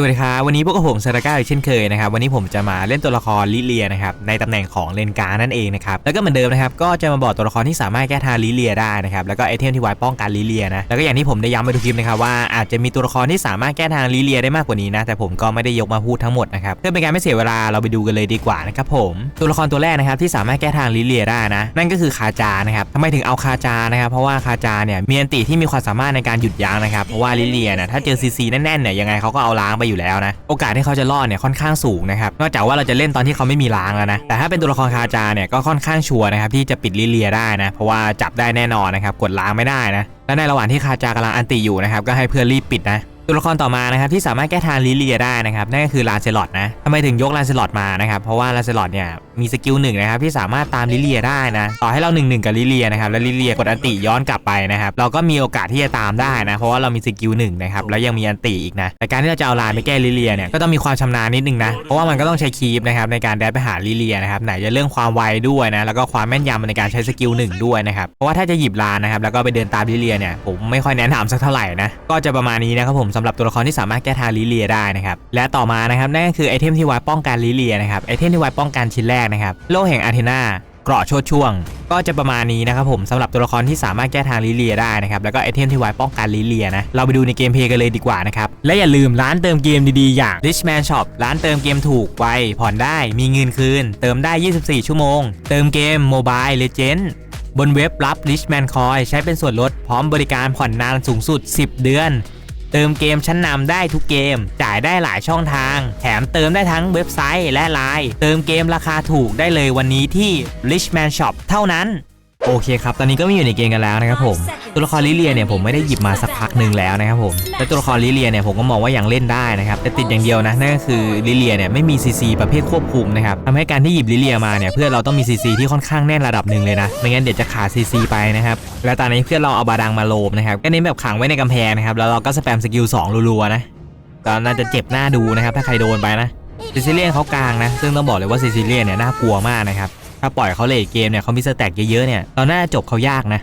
สวัสดีครับวันนี้พวกบผมซาราก้าอีกเช่นเคยนะครับวันนี้ผมจะมาเล่นตัวละครลิเลียนะครับในตำแหน่งของเลนการ์นั่นเองนะครับแล้วก็เหมือนเดิมนะครับก็จะมาบอกตัวละครที่สามารถแก้ทางลิเลียได้นะครับแล้วก็ไอเทมที่ไว้ป้องกันลิเลียนะแล้วก็อย่างที่ผมได้ย้ำไปทุกคลิปนะครับว่าอาจจะมีตัวละครที่สามารถแก้ทางลิเลียได้มากกว่านี้นะแต่ผมก็ไม่ได้ยกมาพูดทั้งหมดนะครับเพื่อเป็นการไม่เสียเวลาเราไปดูกันเลยดีกว่านะครับผมตัวละครตัวแรกนะครับที่สามารถแก้ทางลิเลียได้นะ นั่นก็คือคาจานะครับทำไมถึงเอาคาจานะครับเพราะว่าคาจาเนี่ยมีอันติที่มีความสามารถในการหยุดยั้งนะครับเพราะว่าลิเลียนะถ้าเจอซีซีแน่นๆเนี่ยยังไงเขาก็เอาล้างไปอยู่แล้วนะ โอกาสที่เขาจะรอดเนี่ยค่อนข้างสูงนะครับ นอกจากว่าเราจะเล่นตอนที่เขาไม่มีล้างแล้วนะ แต่ถ้าเป็นตัวละครคาจาเนี่ยก็ค่อนข้างชัวร์นะครับที่จะปิดลิเลียได้นะ เพราะว่าจับได้แน่นอนนะครับกดล้างไม่ได้นะ และในระหว่างที่คาจากำลังอันติอยู่นะครับก็ให้เพื่อนรีบปิดนะตัวละครต่อมานะครับที่สามารถแก้ทางลิเลียได้นะครับนั่นก็คือลานเซลอดนะทำไมถึงยกลานเซลอดมานะครับเพราะว่าลานเซลอดเนี่ย มีสกิลหนึ่งนะครับที่สามารถตามลิเลียได้นะต่อให้เราหนึ่งหนึ่งกับลิเลียนะครับแล้วลิเลียกดอันติย้อนกลับไปนะครับเราก็มีโอกาสที่จะตามได้นะ เพราะว่าเรามีสกิลหนึ่งนะครับแล้วยังมีอันติอีกนะแต่การที่เราจะเอาลานไปแก้ลิเลียเนี่ยก็ต้องมีความชำนาญนิดนึงนะเพราะว่ามันก็ต้องใช้คีปนะครับในการแดดไปหาลิเลียนะครับไหนจะเรื่องความไวด้วยนะแล้วก็ความแม่นยำในการใช้สกิลหนึ่งด้วยนะครับเพราะว่าถ้าจะหยิบลานนะครับแล้วก็ไปเดินตามลิเลียเนี่ยผมไม่ค่อยแนะนำสักเท่าไหร่นะก็จะประมาณนี้นะครับผมสำหรับตัวละครที่สามารถแก้ทางลิเลียได้นะครับและต่อมานะครับนั่นก็คือไอเทมที่ไว้ป้องกันลิเลียนะครับไอเทมที่ไว้ป้องกันชิ้นแรกนะครับ โล่แห่งอาเทนาเกราะโชดช่วง ก็จะประมาณนี้นะครับผมสำหรับตัวละครที่สามารถแก้ทางลิเลียได้นะครับ แล้วก็ไอเทมที่ไว้ป้องกันลิเลียนะ เราไปดูในเกมเพลย์กันเลยดีกว่านะครับ และอย่าลืมร้านเติมเกมดีๆ อย่าง Richman Shop ร้านเติมเกมถูกไวผ่อนได้มีเงินคืน เติมได้ 24 ชั่วโมง เติมเกม Mobile Legend บนเว็บรับ Richman Coin ใช้เป็นส่วนลดพร้อมบริการผ่อนนานสูงสุด 10 เดือน เติมเกมชั้นนำได้ทุกเกม จ่ายได้หลายช่องทาง แถมเติมได้ทั้งเว็บไซต์และไลน์เติมเกมราคาถูกได้เลยวันนี้ที่ Richman Shop เท่านั้น โอเคครับ ตอนนี้ก็มาอยู่ในเกมกันแล้วนะครับผม ตัวละครลิเลียเนี่ยผมไม่ได้หยิบมาสักพักหนึ่งแล้วนะครับผม และตัวละครลิเลียเนี่ยผมก็มองว่ายังเล่นได้นะครับ แต่ติดอย่างเดียวนะ นั่นก็คือลิเลียเนี่ยไม่มีซีซีประเภทควบคุมนะครับทำให้การที่หยิบลิเลียมาเนี่ยเพื่อนเราต้องมีซีซีที่ค่อนข้างแน่นระดับหนึ่งเลยนะ ไม่งั้นเดี๋ยวจะขาดซีซีไปนะครับ และตอนนี้เพื่อนเราเอาบาดังมาโลมนะครับ ก็เน้นแบบขังไว้ในกำแพงนะครับ แล้วเราก็สแปมสกิล2รัวๆนะ ก็น่าจะเจ็บหน้าดูนะครับ ถ้าใครโดนไปนะซิซิเลียนเขากลางนะ ซึ่งต้องบอกเลยว่าซิซิเลียนเนี่ยน่ากลัวมากนะครับ ถ้าปล่อยเขาเลทเกมเนี่ยเขามีสเต็กเยอะๆเนี่ยเราน้าจบเขายากนะ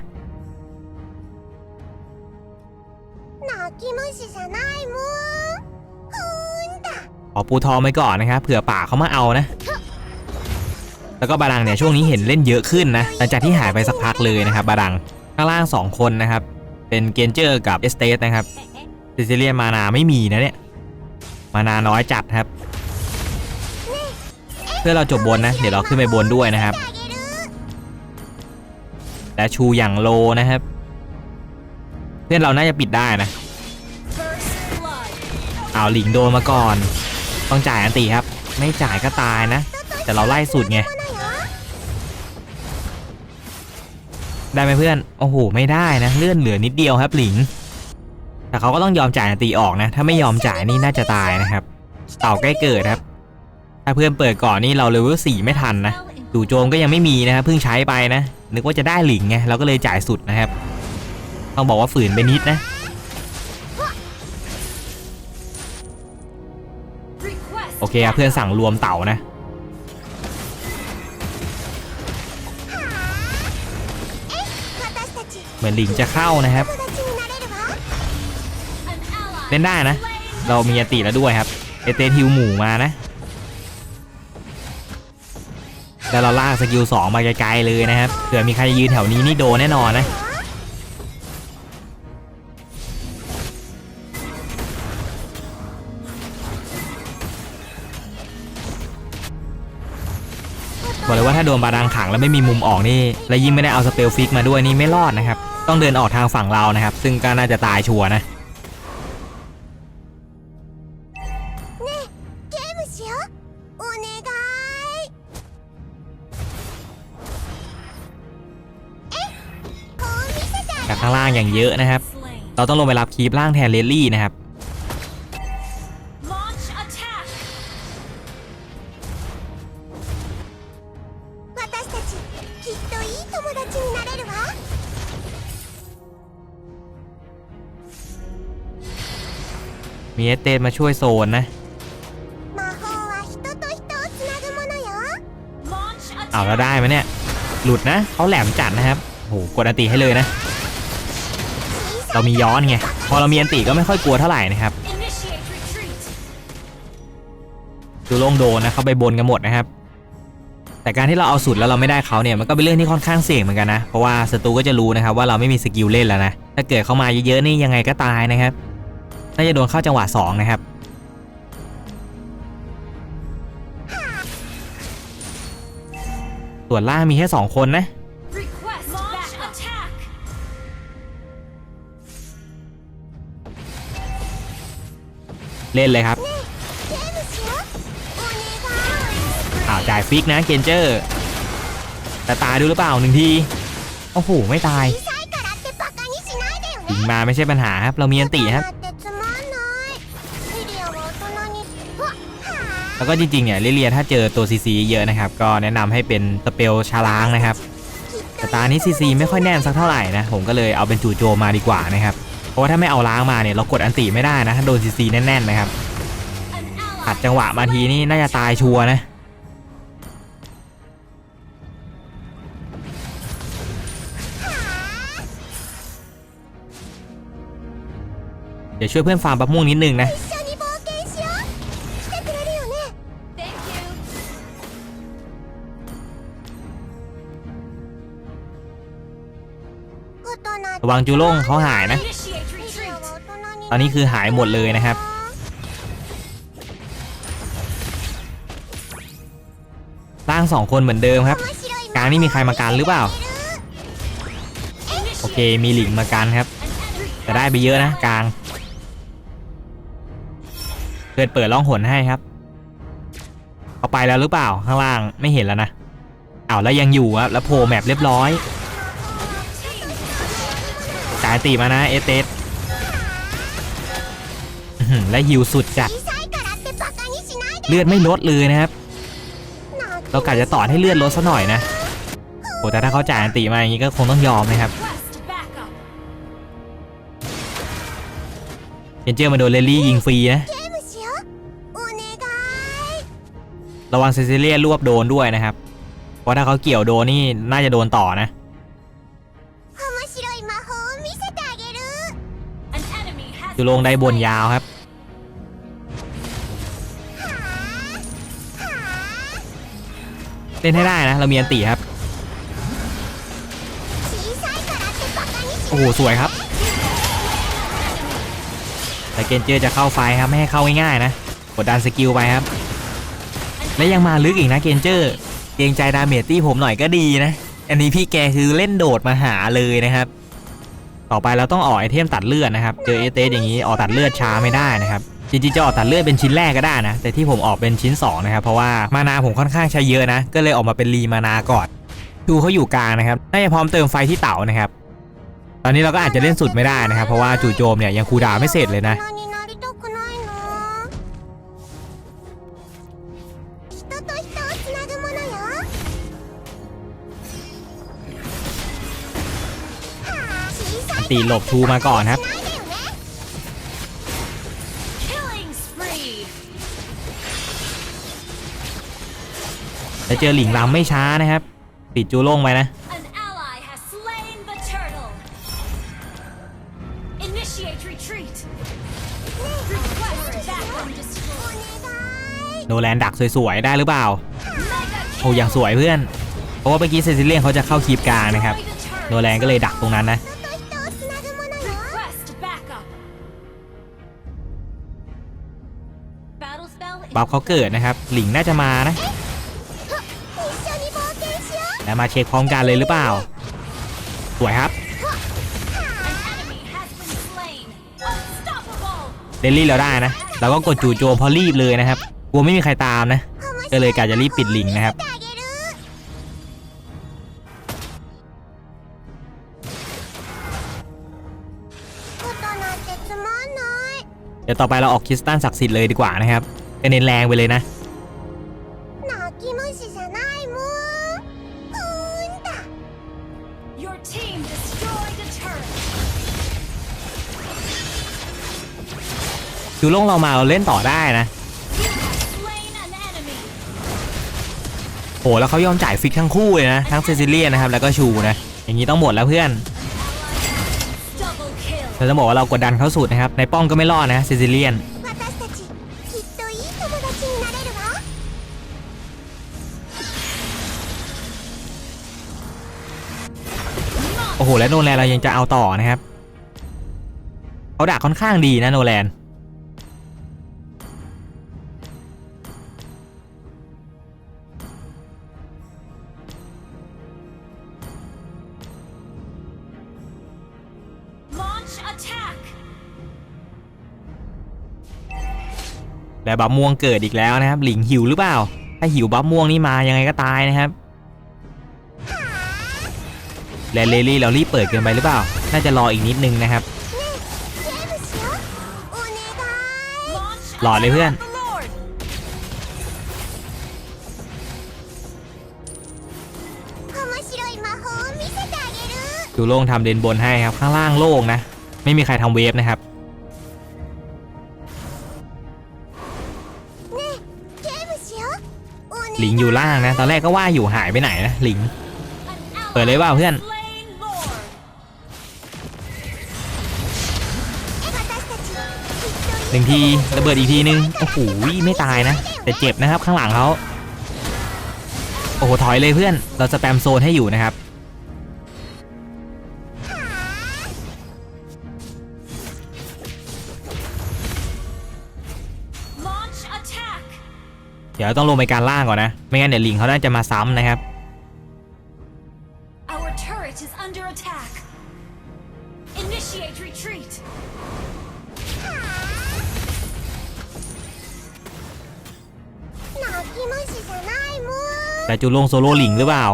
ขอปูทองไปก่อนนะครับเผื่อป่าเขามาเอานะแล้วก็บารังเนี่ยช่วงนี้เห็นเล่นเยอะขึ้นนะหลังจากที่หายไปสักพักเลยนะครับบารังข้างล่าง 2 คนนะครับ เป็นเกนเจอร์กับเอสเตสนะครับซิซิเลียนมานาไม่มีนะเนี่ยมานาน้อยจัดครับ พื่อเราจบบนนะ เดี๋ยวเราขึ้นไปบนด้วยนะครับ และชูอย่างโลนะครับ เพื่อนเราน่าจะปิดได้นะเอาหลิงโดนมาก่อน ต้องจ่ายอันตีครับ ไม่จ่ายก็ตายนะ แต่เราไล่สุดไง ได้ไหมเพื่อน โอ้โห ไม่ได้นะ เลื่อนเหลือนิดเดียวครับหลิง แต่เขาก็ต้องยอมจ่ายอันตีออกนะ ถ้าไม่ยอมจ่ายนี่น่าจะตายนะครับ เต่าใกล้เกิดครับ ถ้าเพื่อนเปิดก่อนนี่เราเลเวลสี่ไม่ทันนะจู่โจมก็ยังไม่มีนะครับเพิ่งใช้ไปนะ นึกว่าจะได้หลิงไงเราก็เลยจ่ายสุดนะครับ ต้องบอกว่าฝืนไปนิดนะโอเคครับเพื่อนสั่งรวมเต่านะเหมือนหลิงจะเข้านะครับ เล่นได้นะ เรามีอติแล้วด้วยครับเอเตนฮิวหมู่มานะ แล้วเราลากสกิล2มาไกลๆเลยนะครับเผื่อมีใครยืนแถวนี้นี่โดนแน่นอนนะบอกเลยว่าถ้าโดนบาดังขังแล้วไม่มีมุมออกนี่และยิ่งไม่ได้เอาสเปลฟิกมาด้วยนี่ไม่รอดนะครับ ต้องเดินออกทางฝั่งเรานะครับ ซึ่งก็น่าจะตายชัวร์นะ อย่างเยอะนะครับ เราต้องลงไปรับคีบร่างแทนเลลี่นะครับมีเอเตนมาช่วยโซนนะเอาแล้วได้ไหมเนี่ย หลุดนะ เขาแหลมจัดนะครับโหกดอติให้เลยนะ เรามีย้อนไง พอเรามีอันติก็ไม่ค่อยกลัวเท่าไหร่นะครับ Initiate retreat! จูโล่งโดนนะเขาไปบนกันหมดนะครับ แต่การที่เราเอาสุดแล้วเราไม่ได้เขาเนี่ยมันก็เป็นเรื่องที่ค่อนข้างเสี่ยงเหมือนกันนะ เพราะว่าศัตรูก็จะรู้นะครับว่าเราไม่มีสกิลเล่นแล้วนะ ถ้าเกิดเข้ามาเยอะๆนี่ยังไงก็ตายนะครับ น่าจะโดนเข้าจังหวะสองนะครับส่วนล่างมีแค่สองคนนะ เล่นเลยครับอ้าวจ่ายฟิกนะเคนเจอร์แต่ตายดูหรือเปล่าหนึ่งทีโอ้โหไม่ตายยิงมาไม่ใช่ปัญหาครับ เรามีอันติครับ แล้วก็จริงๆเนี่ยเรียนถ้าเจอตัวซีซีเยอะนะครับ ก็แนะนำให้เป็นสเปลชาล้างนะครับแต่ตานี้ซีซีไม่ค่อยแน่นสักเท่าไหร่นะ ผมก็เลยเอาเป็นจู่โจมมาดีกว่านะครับ เพราะถ้าไม่เอาล้างมาเนี่ยเรากดอันติไม่ได้นะโดนซีซีแน่นๆนะครับอัดจังหวะมาทีนี่น่าจะตายชัวนะเดี๋ยวช่วยเพื่อนฟาร์มปับม่วงนิดนึงนะระวังจูล่งเขาหายนะ ตอนนี้คือหายหมดเลยนะครับร่างสองคนเหมือนเดิมครับ การนี่มีใครมาการหรือเปล่า โอเคมีหลิงมาการครับจะได้ไปเยอะนะกลางเกิดเปิดล่องหนให้ครับเอาไปแล้วหรือเปล่าข้างล่างไม่เห็นแล้วนะอ้าวแล้วยังอยู่ครับแล้วโผล่แมปเรียบร้อย สายตีมานะเอเตส และฮิวสุดจัด เลือดไม่ลดเลยนะครับ เรากะจะต่อให้เลือดลดซะหน่อยนะโอ้แต่ถ้าเขาจ่ายอันติมาอย่างนี้ก็คงต้องยอมนะครับเจนเจอร์มาโดนเลลี่ยิงฟรีนะ ระวังเซซิเลียรวบโดนด้วยนะครับ เพราะถ้าเขาเกี่ยวโดนนี่น่าจะโดนต่อนะอยู่โลงได้บนยาวครับ เล่นให้ได้นะ เรามีอันตีครับ โอ้โห สวยครับ แต่เกนเจอร์จะเข้าไฟครับ ไม่ให้เข้าง่ายๆนะ กดดันสกิลไปครับ และยังมาลึกอีกนะเกนเจอร์ เกรงใจดาเมจที่ผมหน่อยก็ดีนะ อันนี้พี่แกคือเล่นโดดมาหาเลยนะครับ ต่อไปเราต้องออกไอเทมตัดเลือดนะครับ เจอเอเตสอย่างนี้ออกตัดเลือดช้าไม่ได้นะครับ จริงๆจะออกตัดเลือดเป็นชิ้นแรกก็ได้นะ แต่ที่ผมออกเป็นชิ้น 2 นะครับ เพราะว่ามานาผมค่อนข้างใช้เยอะนะ ก็เลยออกมาเป็นรีมานาก่อนจูเขาอยู่กลางนะครับน่าจะพร้อมเติมไฟที่เต่านะครับ ตอนนี้เราก็อาจจะเล่นสุดไม่ได้นะครับ เพราะว่าจู่โจมเนี่ยยังคูดาวไม่เสร็จเลยนะตีหลบชูมาก่อนครับ จะเจอหลิงลำไม่ช้านะครับ ปิดจูโล่งไปนะโนแลนดักสวยๆ ได้หรือเปล่า โอ้ยังสวยเพื่อน เพราะว่าเมื่อกี้เซซิเลียนเขาจะเข้าคีบกลางนะครับ โนแลนก็เลยดักตรงนั้นนะบัฟเขาเกิดนะครับ หลิงน่าจะมานะ แล้วมาเช็คพร้อมกันเลยหรือเปล่า สวยครับ เดลี่เราได้นะ เราก็กดจู่โจมพอรีบเลยนะครับ กลัวไม่มีใครตามนะ ก็เลยกะจะรีบปิดลิงนะครับ เดี๋ยวต่อไปเราออกคริสตัลศักดิ์สิทธิ์เลยดีกว่านะครับก็เน้นแรงไปเลยนะ คิวลงเรามาเราเล่นต่อได้นะโอ้แล้วเขายอมจ่ายฟิกทั้งคู่เลยนะ ทั้งเซซิเลียนะครับ แล้วก็ชูนะ อย่างนี้ต้องหมดแล้วเพื่อนเราจะบอกว่าเรากดดันเขาสุดนะครับ ในป้องก็ไม่รอดนะเซซิเลียนโอ้โห และโนแลนเรายังจะเอาต่อนะครับ เขาด่าค่อนข้างดีนะโนแลน และบัฟม่วงเกิดอีกแล้วนะครับ หลิงหิวหรือเปล่า ถ้าหิวบัฟม่วงนี่มายังไงก็ตายนะครับ และเลลี่เรารีบเปิดเกินไปหรือเปล่า น่าจะรออีกนิดนึงนะครับรอเลยเพื่อน ดูโล่งทำเดนบนให้ครับ ข้างล่างโล่งนะ ไม่มีใครทำเวฟนะครับหลิงอยู่ล่างนะ ตอนแรกก็ว่าอยู่หายไปไหนนะหลิง เปิดเลยว่าเพื่อน หนึ่งทีระเบิดอีกทีนึง โอ้โหไม่ตายนะ แต่เจ็บนะครับข้างหลังเขาโอ้โหถอยเลยเพื่อน เราจะแปมโซนให้อยู่นะครับ เดี๋ยวต้องลงไปการล่างก่อนนะ ไม่งั้นเดี๋ยวลิงเขาน่าจะมาซ้ำนะครับ แต่จูลงโซโล่ลิงหรือเปล่า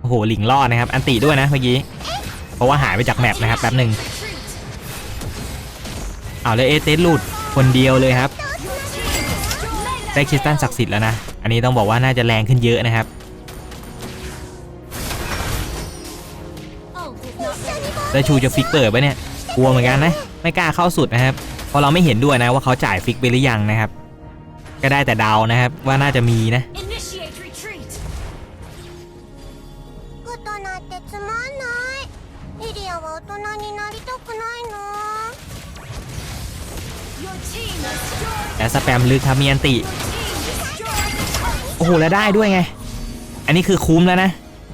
โอ้โหลิงรอดนะครับ อันติด้วยนะเมื่อกี้ เพราะว่าหายไปจากแมปนะครับแป๊บหนึ่งเอาเลยเอเตสหลุดคนเดียวเลยครับ ได้คริสตัลศักดิ์สิทธิ์แล้วนะ อันนี้ต้องบอกว่าน่าจะแรงขึ้นเยอะนะครับ ได้ชูจะฟิกเปิดไปเนี่ย กลัวเหมือนกันนะ ไม่กล้าเข้าสุดนะครับ เพราะเราไม่เห็นด้วยนะว่าเขาจ่ายฟิกไปหรือยังนะครับ ก็ได้แต่เดานะครับว่าน่าจะมีนะแต่สแปมลึกครับมีอันติ อ้โหแล้วได้ด้วยไง อันนี้คือคุ้มแล้วนะ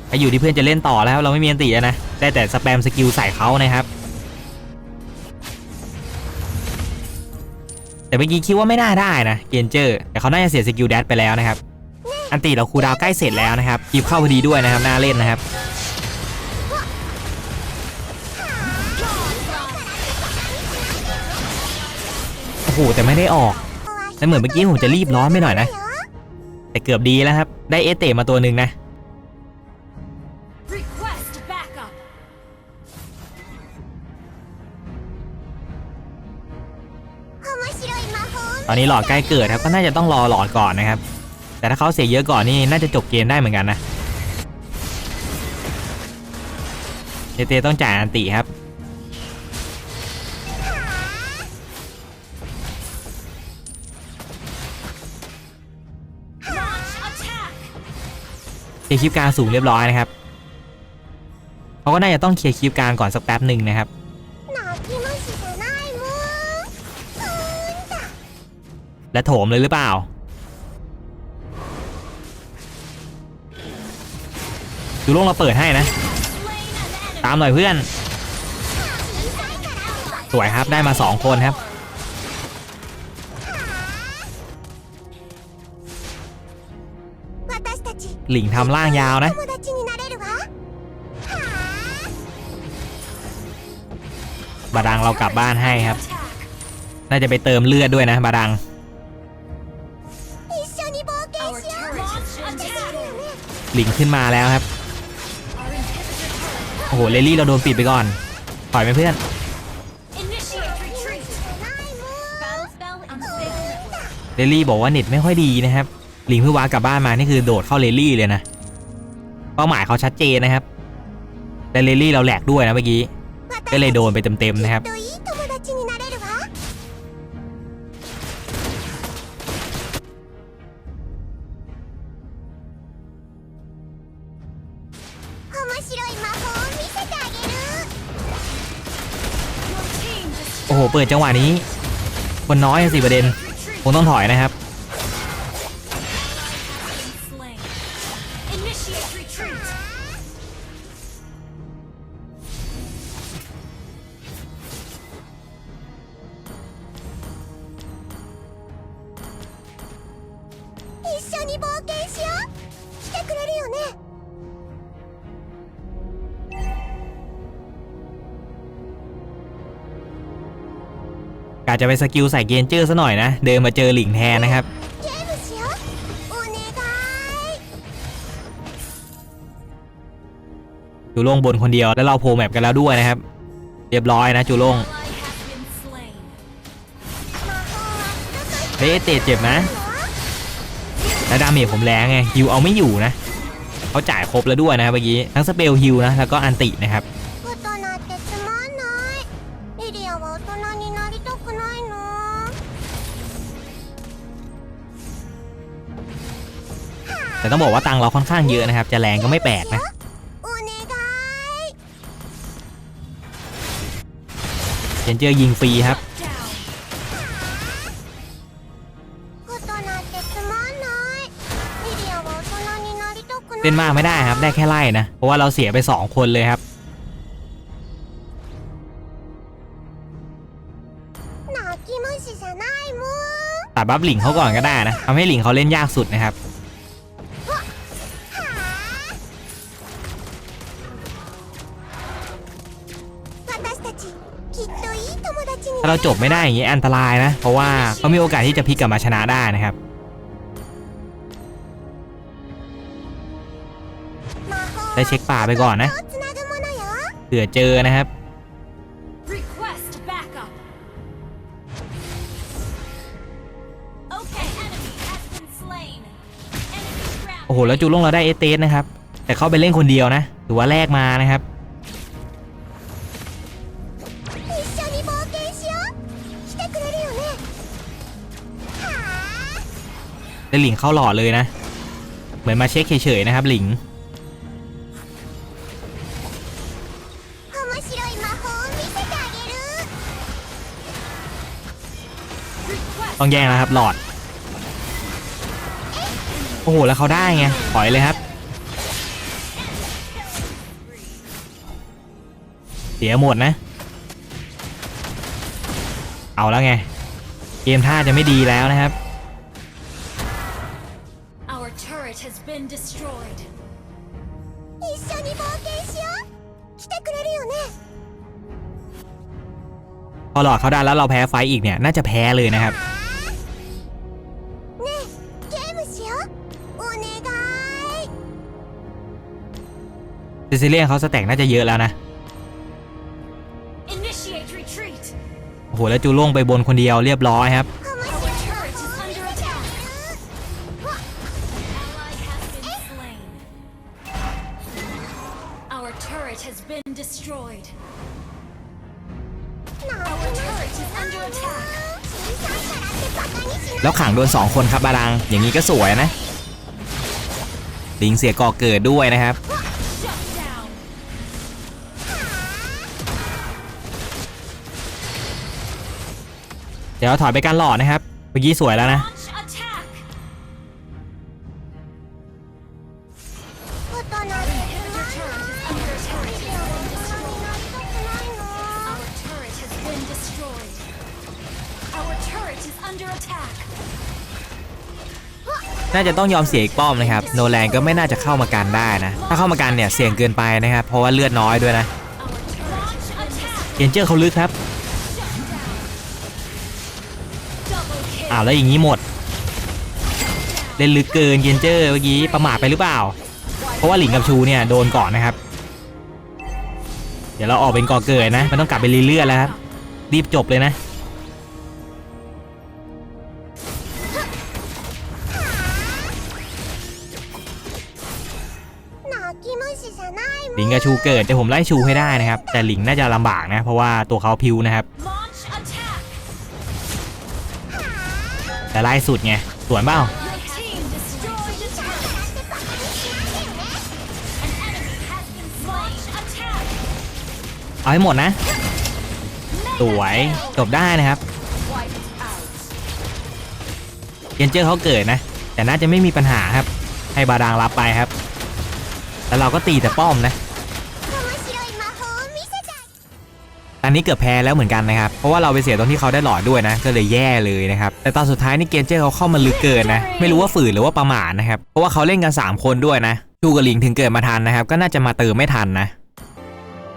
ไปอยู่ที่เพื่อนจะเล่นต่อแล้วเราไม่มีอันตินะ ได้แต่สแปมสกิลใส่เขานะครับ แต่เมื่อกี้คิดว่าไม่น่าได้นะเกนเจอร์ แต่เขาน่าจะเสียสกิลแดดไปแล้วนะครับ อันติเราคูดาวใกล้เสร็จแล้วนะครับคลิปเข้าพอดีด้วยนะครับน่าเล่นนะครับโอ้โหแต่ไม่ได้ออกแล้วเหมือนเมื่อกี้ผมจะรีบร้อนไปหน่อยนะ แต่เกือบดีแล้วครับ ได้เอเตมาตัวหนึ่งนะตอนนี้หลอดใกล้เกิดครับก็น่าจะต้องรอหลอดก่อนนะครับ แต่ถ้าเขาเสียเยอะก่อนนี่น่าจะจบเกมได้เหมือนกันนะเจเจต้องจ่ายอันติครับ เคลียร์คลิปการสูงเรียบร้อยนะครับเขาก็น่าจะต้องเคลียร์คลิปการก่อนสักแป๊บหนึ่งนะครับและโถมเลยหรือเปล่า ดูลงเราเปิดให้นะ ตามหน่อยเพื่อน สวยครับได้มา 2 คนครับ หลิงทำร่างยาวนะ บาดังเรากลับบ้านให้ครับ น่าจะไปเติมเลือดด้วยนะ บาดัง หลิงขึ้นมาแล้วครับ โอ้โห เลลี่เราโดนปิดไปก่อน ปล่อยไหมเพื่อนเดลี่บอกว่าเน็ตไม่ค่อยดีนะครับ ลิงพิว้ากลับบ้านมานี่คือโดดเข้าเรลลี่เลยนะเป้าหมายเขาชัดเจนนะครับ แต่เรลลี่เราแหลกด้วยนะเมื่อกี้ก็เลยโดนไปเต็มๆนะครับโอ้โห เปิดจังหวะนี้ คนน้อยสิประเด็นคงต้องถอยนะครับ จะไปสกิลใส่เกนเจอร์ซะหน่อยนะ เดินมาเจอหลิงแทนนะครับจูโล่งบนคนเดียวแล้วเราโผแมปกันแล้วด้วยนะครับ เรียบร้อยนะจูโล่งเฮ้เตะเจ็บนะแล้วดาเมจผมแรงไงฮิวเอาไม่อยู่นะเขาจ่ายครบแล้วด้วยนะเมื่อกี้ทั้งสเปลฮิวนะแล้วก็อันตินะครับ แต่ต้องบอกว่าตังเราค่อนข้างเยอะนะครับ จะแรงก็ไม่แปลกนะเจนเจอร์ยิงฟรีครับเต้นมากไม่ได้ครับ ได้แค่ไล่นะ เพราะว่าเราเสียไป 2 คนเลยครับตัดบัฟหลิงเขาก่อนก็ได้นะทำให้หลิงเขาเล่นยากสุดนะครับ เราจบไม่ได้อย่างนี้อันตรายนะ เพราะว่าเขามีโอกาสที่จะพลิกกลับมาชนะได้นะครับได้เช็คป่าไปก่อนนะเผื่อเจอนะครับโอ้โหแล้วจูลงเราได้เอเตสนะครับ แต่เข้าไปเล่นคนเดียวนะถือว่าแลกมานะครับ ได้หลิงเข้าหลอดเลยนะ เหมือนมาเช็คเฉยๆนะครับหลิงต้องแย่งนะครับหลอด โอ้โห แล้วเขาได้ไงถอยเลยครับ เสียหมดนะ เอาแล้วไง เกมท่าจะไม่ดีแล้วนะครับ อหลอดเขาได้แล้วเราแพ้ไฟอีกเนี่ยน่าจะแพ้เลยนะครับซิซิเลียนเขาสแต็กน่าจะเยอะแล้วนะโอ้โหแล้วจูล่งไปบนคนเดียวเรียบร้อยครับ แล้วขังโดน 2 คนครับบาดัง อย่างนี้ก็สวยนะ ลิงเสียก่อเกิดด้วยนะครับ เดี๋ยวถอยไปกันหลอดนะครับ เมื่อกี้สวยแล้วนะ น่าจะต้องยอมเสียอีกป้อมนะครับโนแลนก็ไม่น่าจะเข้ามากันได้นะ ถ้าเข้ามากันเนี่ยเสี่ยงเกินไปนะครับ เพราะว่าเลือดน้อยด้วยนะเกนเจอร์เขาลึกครับอ้าวแล้วอย่างนี้หมด เล่นลึกเกินเกนเจอร์เมื่อกี้ประมาทไปหรือเปล่า เพราะว่าหลิงกับชูเนี่ยโดนก่อนนะครับ เดี๋ยวเราออกเป็นก่อเกิดนะ มันต้องกลับไปรีเลือดแล้วครับ รีบจบเลยนะ ลิงกับชูเกิดแต่ผมไล่ชูให้ได้นะครับ แต่หลิงน่าจะลำบากนะ เพราะว่าตัวเขาพิวนะครับแต่ไล่สุดไงสวนเปล่าเอาให้หมดนะ สวยจบได้นะครับเยนเจอร์เขาเกิดนะ แต่น่าจะไม่มีปัญหาครับ ให้บาดางรับไปครับ แล้วเราก็ตีแต่ป้อมนะ อันนี้เกือบแพ้แล้วเหมือนกันนะครับ เพราะว่าเราไปเสียตรงที่เขาได้หลอดด้วยนะ ก็เลยแย่เลยนะครับ แต่ตอนสุดท้ายนี่เกนเจอร์เขาเข้ามาลึกเกินนะ ไม่รู้ว่าฝืนหรือว่าประมาทนะครับ เพราะว่าเขาเล่นกัน 3 คนด้วยนะชูกับลิงถึงเกิดมาทันนะครับ ก็น่าจะมาเติมไม่ทันนะ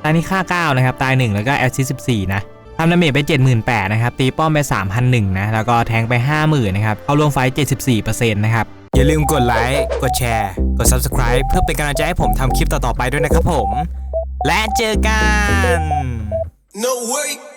ตอนนี้ค่า 9 นะครับ ตาย 1 แล้วก็แอสซิส14นะทำดาเมจไป 78,000นะครับ ตีป้อมไป 3,001นะ แล้วก็แทงไป 50,000นะครับ เข้าร่วมไฟท์74%นะครับ อย่าลืมกดไลค์ กดแชร์ กด Subscribe เพื่อเป็นกำลังใจให้ผมทำคลิปต่อๆไปด้วยนะครับผม และเจอกัน No way.